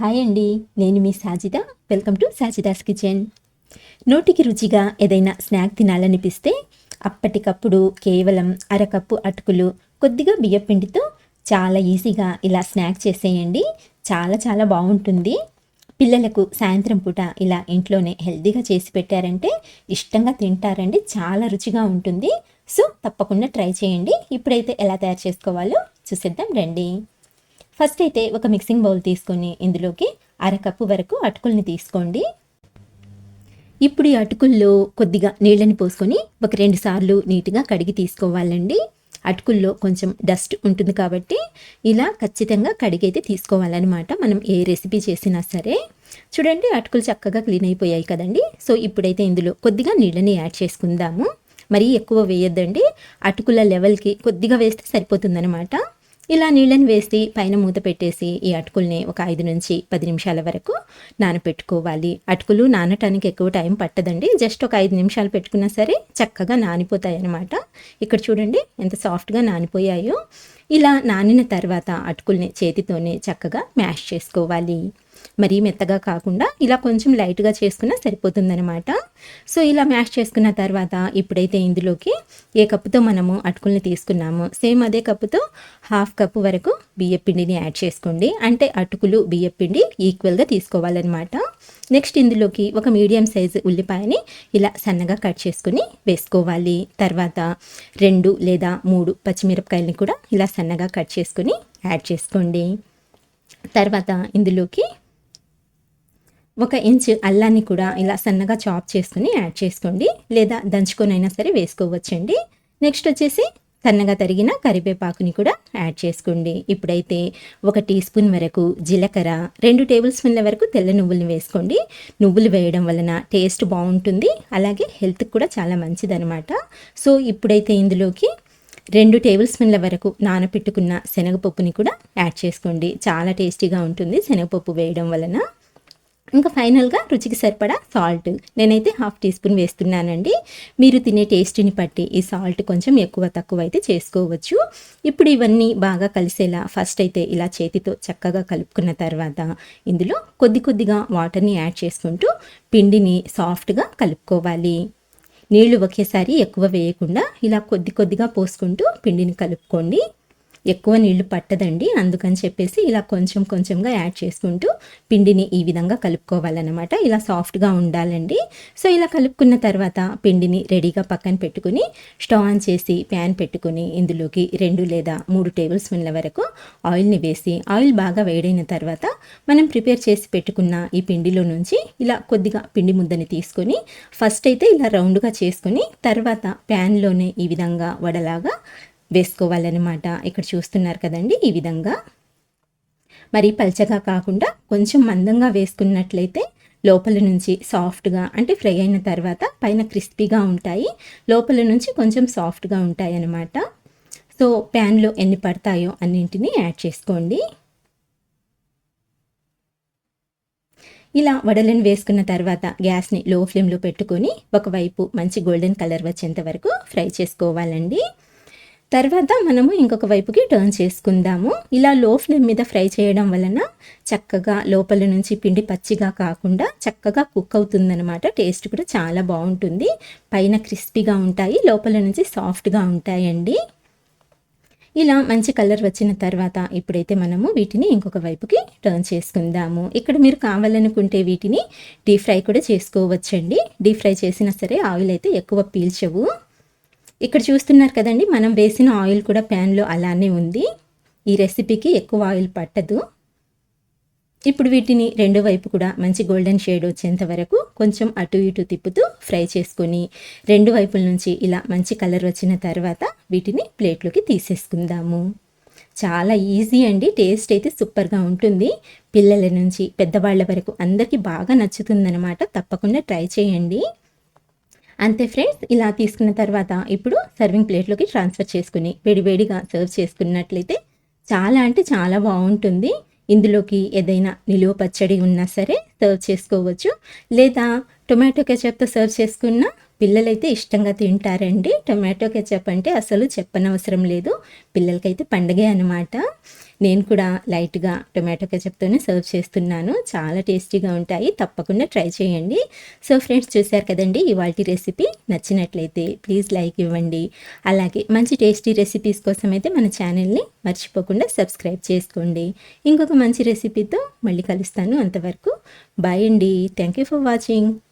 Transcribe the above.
Hi అండి నేను మీ Sajida. Welcome to Sajida's kitchen. నోటికి రుచిగా ఏదైనా స్నాక్ తినాలనిపిస్తే అప్పటికప్పుడు కేవలం అరకప్పు అటుకులు కొద్దిగా బియ్యపిండితో చాలా ఈజీగా ఇలా స్నాక్ చేసేయండి. చాలా చాలా బాగుంటుంది. పిల్లలకు సాయంత్రం పూట ఇలా ఇంట్లోనే హెల్తీగా చేసి పెట్టారంటే ఇష్టంగా తింటారండి. చాలా రుచిగా ఉంటుంది. సో తప్పకుండా ట్రై చేయండి. ఇప్పుడైతే ఎలా తయారు చేసుకోవాలో చూసేద్దాం రండి. ఫస్ట్ అయితే ఒక మిక్సింగ్ బౌల్ తీసుకొని ఇందులోకి అరకప్పు వరకు అటుకుల్ని తీసుకోండి. ఇప్పుడు ఈ అటుకుల్లో కొద్దిగా నీళ్ళని పోసుకొని ఒక రెండు సార్లు నీట్గా కడిగి తీసుకోవాలండి. అటుకుల్లో కొంచెం డస్ట్ ఉంటుంది కాబట్టి ఇలా ఖచ్చితంగా కడిగైతే తీసుకోవాలన్నమాట. మనం ఏ రెసిపీ చేసినా సరే. చూడండి అటుకులు చక్కగా క్లీన్ అయిపోయాయి కదండి. సో ఇప్పుడైతే ఇందులో కొద్దిగా నీళ్ళని యాడ్ చేసుకుందాము. మరీ ఎక్కువ వేయొద్దండి. అటుకుల లెవెల్కి కొద్దిగా వేస్తే సరిపోతుందన్నమాట. ఇలా నీళ్ళని వేసి పైన మూత పెట్టేసి ఈ అటుకుల్ని ఒక ఐదు నుంచి పది నిమిషాల వరకు నానపెట్టుకోవాలి. అటుకులు నానటానికి ఎక్కువ టైం పట్టదండి. జస్ట్ ఒక ఐదు నిమిషాలు పెట్టుకున్నా సరే చక్కగా నానిపోతాయి అన్నమాట ఇక్కడ చూడండి ఎంత సాఫ్ట్గా నానిపోయాయో. ఇలా నానిన తర్వాత అటుకుల్ని చేతితోనే చక్కగా మ్యాష్ చేసుకోవాలి. మరీ మెత్తగా కాకుండా ఇలా కొంచెం లైట్గా చేసుకున్నా సరిపోతుందనమాట సో ఇలా మ్యాష్ చేసుకున్న తర్వాత ఇప్పుడైతే ఇందులోకి ఏ కప్పుతో మనము అటుకుల్ని తీసుకున్నామో సేమ్ అదే కప్పుతో హాఫ్ కప్పు వరకు బియ్యపిండిని యాడ్ చేసుకోండి. అంటే అటుకులు బియ్యపిండి ఈక్వల్గా తీసుకోవాలన్నమాట. నెక్స్ట్ ఇందులోకి ఒక మీడియం సైజు ఉల్లిపాయని ఇలా సన్నగా కట్ చేసుకుని వేసుకోవాలి. తర్వాత రెండు లేదా మూడు పచ్చిమిరపకాయలని కూడా ఇలా సన్నగా కట్ చేసుకుని యాడ్ చేసుకోండి. తర్వాత ఇందులోకి ఒక ఇంచ్ అల్లాన్ని కూడా ఇలా సన్నగా చాప్ చేసుకుని యాడ్ చేసుకోండి. లేదా దంచుకొని అయినా సరే వేసుకోవచ్చండి. నెక్స్ట్ వచ్చేసి సన్నగా తరిగిన కరివేపాకుని కూడా యాడ్ చేసుకోండి. ఇప్పుడైతే ఒక టీ స్పూన్ వరకు జీలకర్ర రెండు టేబుల్ స్పూన్ల వరకు తెల్ల నువ్వులు వేసుకోండి. నువ్వులు వేయడం వలన టేస్ట్ బాగుంటుంది. అలాగే హెల్త్కి కూడా చాలా మంచిదనమాట సో ఇప్పుడైతే ఇందులోకి రెండు టేబుల్ స్పూన్ల వరకు నానపెట్టుకున్న శనగపప్పుని కూడా యాడ్ చేసుకోండి. చాలా టేస్టీగా ఉంటుంది శనగపప్పు వేయడం వలన. ఇంకా ఫైనల్గా రుచికి సరిపడా సాల్ట్. నేనైతే హాఫ్ టీ స్పూన్ వేస్తున్నానండి. మీరు తినే టేస్ట్ని బట్టి ఈ సాల్ట్ కొంచెం ఎక్కువ తక్కువ అయితే చేసుకోవచ్చు. ఇప్పుడు ఇవన్నీ బాగా కలిసేలా ఫస్ట్ అయితే ఇలా చేతితో చక్కగా కలుపుకున్న తర్వాత ఇందులో కొద్ది కొద్దిగా వాటర్ని యాడ్ చేసుకుంటూ పిండిని సాఫ్ట్గా కలుపుకోవాలి. నీళ్ళు ఒకేసారి ఎక్కువ వేయకుండా ఇలా కొద్ది కొద్దిగా పోసుకుంటూ పిండిని కలుపుకోండి. ఎక్కువ నీళ్ళు పట్టదండి. అందుకని చెప్పేసి ఇలా కొంచెం కొంచెంగా యాడ్ చేసుకుంటూ పిండిని ఈ విధంగా కలుపుకోవాలన్నమాట. ఇలా సాఫ్ట్గా ఉండాలండి. సో ఇలా కలుపుకున్న తర్వాత పిండిని రెడీగా పక్కన పెట్టుకుని స్టవ్ ఆన్ చేసి ప్యాన్ పెట్టుకుని ఇందులోకి రెండు లేదా మూడు టేబుల్ స్పూన్ల వరకు ఆయిల్ని వేసి ఆయిల్ బాగా వేడైన తర్వాత మనం ప్రిపేర్ చేసి పెట్టుకున్న ఈ పిండిలో నుంచి ఇలా కొద్దిగా పిండి ముద్దని తీసుకొని ఫస్ట్ అయితే ఇలా రౌండ్గా చేసుకొని తర్వాత ప్యాన్లోనే ఈ విధంగా వడలాగా వేసుకోవాలన్నమాట. ఇక్కడ చూస్తున్నారు కదండి ఈ విధంగా. మరి పల్చగా కాకుండా కొంచెం మందంగా వేసుకున్నట్లయితే లోపల నుంచి సాఫ్ట్గా అంటే ఫ్రై అయిన తర్వాత పైన క్రిస్పీగా ఉంటాయి. లోపల నుంచి కొంచెం సాఫ్ట్గా ఉంటాయి అన్నమాట సో ప్యాన్లో ఎన్ని పడతాయో అన్నింటినీ యాడ్ చేసుకోండి. ఇలా వడలను వేసుకున్న తర్వాత గ్యాస్ని లో ఫ్లేమ్లో పెట్టుకొని ఒకవైపు మంచి గోల్డెన్ కలర్ వచ్చేంత వరకు ఫ్రై చేసుకోవాలండి. తర్వాత మనము ఇంకొక వైపుకి టర్న్ చేసుకుందాము. ఇలా లో ఫ్లేమ్ మీద ఫ్రై చేయడం వలన చక్కగా లోపల నుంచి పిండి పచ్చిగా కాకుండా చక్కగా కుక్ అవుతుందన్నమాట. టేస్ట్ కూడా చాలా బాగుంటుంది. పైన క్రిస్పీగా ఉంటాయి లోపల నుంచి సాఫ్ట్గా ఉంటాయండి. ఇలా మంచి కలర్ వచ్చిన తర్వాత ఇప్పుడైతే మనము వీటిని ఇంకొక వైపుకి టర్న్ చేసుకుందాము. ఇక్కడ మీరు కావాలనుకుంటే వీటిని డీప్ ఫ్రై కూడా చేసుకోవచ్చండి. డీప్ ఫ్రై చేసినా సరే ఆయిల్ అయితే ఎక్కువ పీల్చవు. ఇక్కడ చూస్తున్నారు కదండి మనం వేసిన ఆయిల్ కూడా ప్యాన్లో అలానే ఉంది. ఈ రెసిపీకి ఎక్కువ ఆయిల్ పట్టదు. ఇప్పుడు వీటిని రెండు వైపు కూడా మంచి గోల్డెన్ షేడ్ వచ్చేంత వరకు కొంచెం అటు ఇటు తిప్పుతూ ఫ్రై చేసుకొని రెండు వైపుల నుంచి ఇలా మంచి కలర్ వచ్చిన తర్వాత వీటిని ప్లేట్లోకి తీసేసుకుందాము. చాలా ఈజీ అండి టేస్ట్ అయితే సూపర్గా ఉంటుంది. పిల్లల నుంచి పెద్దవాళ్ళ వరకు అందరికీ బాగా నచ్చుతుందనమాట తప్పకుండా ట్రై చేయండి. అంతే ఫ్రెండ్స్ ఇలా తీసుకున్న తర్వాత ఇప్పుడు సర్వింగ్ ప్లేట్లోకి ట్రాన్స్ఫర్ చేసుకుని వేడివేడిగా సర్వ్ చేసుకున్నట్లయితే చాలా అంటే చాలా బాగుంటుంది. ఇందులోకి ఏదైనా నిలువ పచ్చడి ఉన్నా సరే సర్వ్ చేసుకోవచ్చు. లేదా టొమాటో కెచప్తో సర్వ్ చేసుకున్న పిల్లలైతే ఇష్టంగా తింటారండి. టొమాటో కెచప్ అంటే అసలు చెప్పనవసరం లేదు. పిల్లలకైతే పండగే అనమాట నేను కూడా లైట్గా టొమాటో కెచప్తోనే సర్వ్ చేస్తున్నాను. చాలా టేస్టీగా ఉంటాయి. తప్పకుండా ట్రై చేయండి. సో ఫ్రెండ్స్ చూశారు కదండి? ఇవాళ రెసిపీ నచ్చినట్లయితే ప్లీజ్ లైక్ ఇవ్వండి. అలాగే మంచి టేస్టీ రెసిపీస్ కోసం అయితే మన ఛానల్ని మర్చిపోకుండా సబ్స్క్రైబ్ చేసుకోండి. ఇంకొక మంచి రెసిపీతో మళ్ళీ కలుస్తాను అంతవరకు. బాయ్ అండి. Thank you for watching.